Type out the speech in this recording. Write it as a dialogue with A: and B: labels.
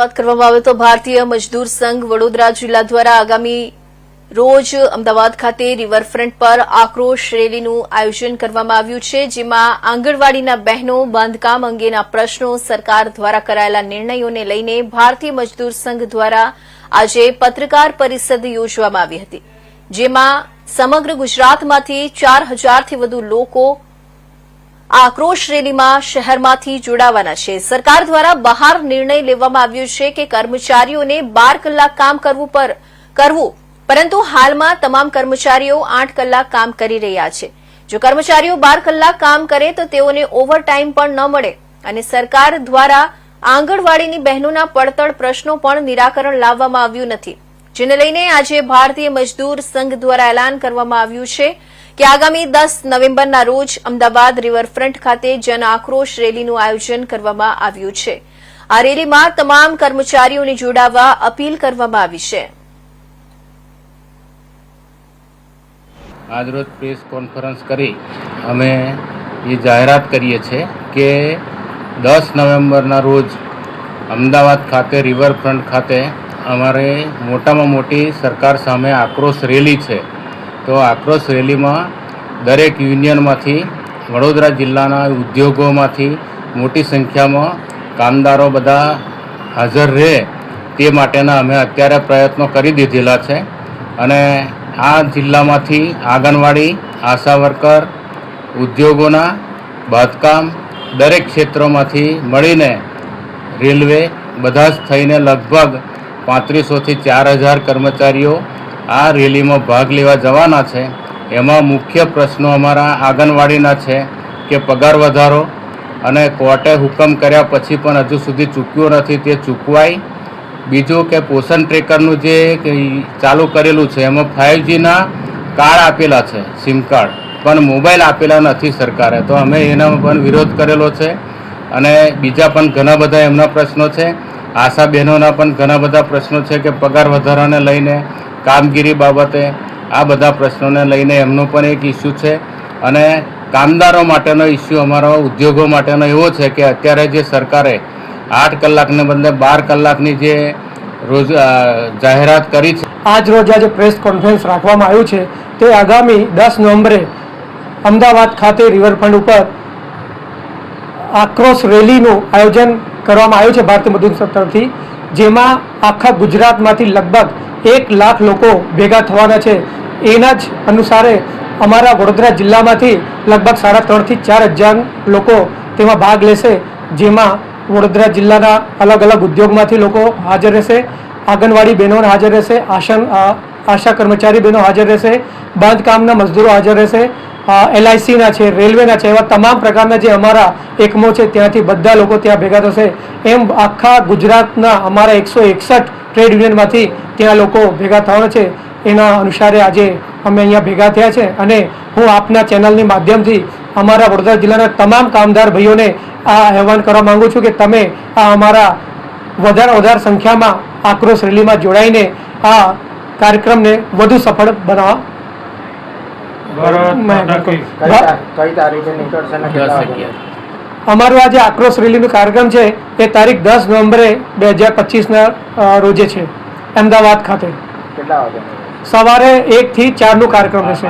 A: વાત કરવામાં આવે તો ભારતીય મજદૂર સંઘ વડોદરા જિલ્લા દ્વારા આગામી રોજ અમદાવાદ ખાતે રિવરફ્રન્ટ પર આક્રોશ રેલીનું આયોજન કરવામાં આવ્યું છે, જેમાં આંગણવાડીના બહેનો, બાંધકામ અંગેના પ્રશ્નો સરકાર દ્વારા કરાયેલા નિર્ણયોને લઈને ભારતીય મજદૂર સંઘ દ્વારા આજે પત્રકાર પરિષદ યોજવામાં આવી હતી, જેમાં સમગ્ર ગુજરાતમાંથી ચાર હજારથી વધુ લોકો આક્રોશ રેલીમાં શહેરમાંથી જોડાવાના છે. સરકાર દ્વારા બહાર નિર્ણય લેવામાં આવ્યો છે કે કર્મચારીઓને બાર કલાક કામ કરવું પર કરવું. પરંતુ હાલમાં તમામ કર્મચારીઓ આઠ કલાક કામ કરી રહ્યા છે. જો કર્મચારીઓ બાર કલાક કામ કરે તો તેઓને ઓવરટાઇમ પણ ન મળે. અને સરકાર દ્વારા આંગણવાડીની બહેનોના પડતર પ્રશ્નો પણ નિરાકરણ લાવવામાં આવ્યું નથી. જેને લઈને આજે ભારતીય મજદૂર સંઘ દ્વારા એલાન કરવામાં આવ્યું છે. કે આગામી દસ નવેમ્બરના રોજ અમદાવાદ રિવરફ્રન્ટ ખાતે જન આક્રોશ રેલીનું આયોજન કરવામાં આવ્યું છે. આ રેલીમાં તમામ કર્મચારીઓને જોડાવા અપીલ કરવામાં આવી છે.
B: આજરોજ પ્રેસ કોન્ફરન્સ કરી અમે એ જાહેરાત કરીએ છીએ કે દસ નવેમ્બરના રોજ અમદાવાદ ખાતે, રિવરફ્રન્ટ ખાતે અમારે મોટામાં મોટી સરકાર સામે આક્રોશ રેલી છે. તો આક્રોશ રેલીમાં દરેક યુનિયનમાંથી, વડોદરા જિલ્લાના ઉદ્યોગોમાંથી મોટી સંખ્યામાં કામદારો બધા હાજર રહે તે માટેના અમે અત્યારે પ્રયત્નો કરી દીધેલા છે. અને આ જિલ્લામાંથી આંગણવાડી, આશા વર્કર, ઉદ્યોગોના, બાંધકામ દરેક ક્ષેત્રોમાંથી મળીને રેલવે બધા જ થઈને લગભગ પાંત્રીસોથી ચાર હજાર કર્મચારીઓ આ રેલીમાં ભાગ લેવા જવાના છે. એમાં મુખ્ય પ્રશ્નો અમારા આંગણવાડીના છે કે પગાર વધારો અને કોર્ટે હુકમ કર્યા પછી પણ હજુ સુધી ચૂક્યો નથી, તે ચૂકવાય. બીજું કે પોષણ ટ્રેકરનું જે ચાલુ કરેલું છે, એમાં ફાઇવજીના કાર્ડ આપેલા છે, સિમ કાર્ડ. પણ મોબાઈલ આપેલા નથી સરકારે. તો અમે એનો પણ વિરોધ કરેલો છે અને બીજા પણ ઘણા બધા એમના પ્રશ્નો છે. આશા બહેનોના પણ ઘણા બધા પ્રશ્નો છે કે પગાર વધારાને લઈને કામગીરી બાબતે આ બધા પ્રશ્નોને લઈને એમનો પણ એક ઇસ્યુ છે. અને કામદારો માટેનો ઇસ્યુ અમારો, ઉદ્યોગો માટેનો એવો છે કે અત્યારે જે સરકારે આઠ કલાકને બદલે બાર કલાકની જે રોજ જાહેરાત કરી છે.
C: આજ રોજ આજે પ્રેસ કોન્ફરન્સ રાખવામાં આવ્યું છે. તે આગામી દસ નવેમ્બરે અમદાવાદ ખાતે રિવરફ્રન્ટ ઉપર આક્રોશ રેલીનું આયોજન કરવામાં આવ્યું છે ભારતીય મજદૂર તરફથી, જેમાં આખા ગુજરાતમાંથી લગભગ એક લાખ લોકો ભેગા થવાના છે. એના જ અનુસારે અમારા વડોદરા જિલ્લામાંથી લગભગ સાડા ત્રણથી ચાર હજાર લોકો તેમાં ભાગ લેશે, જેમાં વડોદરા જિલ્લાના અલગ અલગ ઉદ્યોગમાંથી લોકો હાજર રહેશે, આંગણવાડી બહેનો હાજર રહેશે, આશન આશા કર્મચારી બહેનો હાજર રહેશે, બાંધકામના મજદૂરો હાજર રહેશે એલઆઈસીના છે, રેલવેના છે, એવા તમામ પ્રકારના જે અમારા એકમો છે, ત્યાંથી બધા લોકો ત્યાં ભેગા થશે. એમ આખા ગુજરાતના અમારા એકસો એકસઠ ટ્રેડ યુનિયનમાંથી ત્યાં લોકો ભેગા થવાના છે એના અનુસારે આજે અમે અહીંયા ભેગા થયા છે અને હું આપના ચેનલની માધ્યમથી અમારા વડોદરા જિલ્લાના તમામ કામદાર ભાઈઓને આ આહવાન કરવા માગું છું કે તમે આ અમારા વધારે વધારે સંખ્યામાં આક્રોશ રેલીમાં જોડાઈને આ કાર્યક્રમને વધુ સફળ બનાવવા. અમારું આજે આક્રોશ રેલીનો કાર્યક્રમ છે એ તારીખ દસ નવેમ્બરે બે હજાર પચીસના રોજે છે. અમદાવાદ ખાતે. સવારે એકથી ચારનું કાર્યક્રમ રહેશે.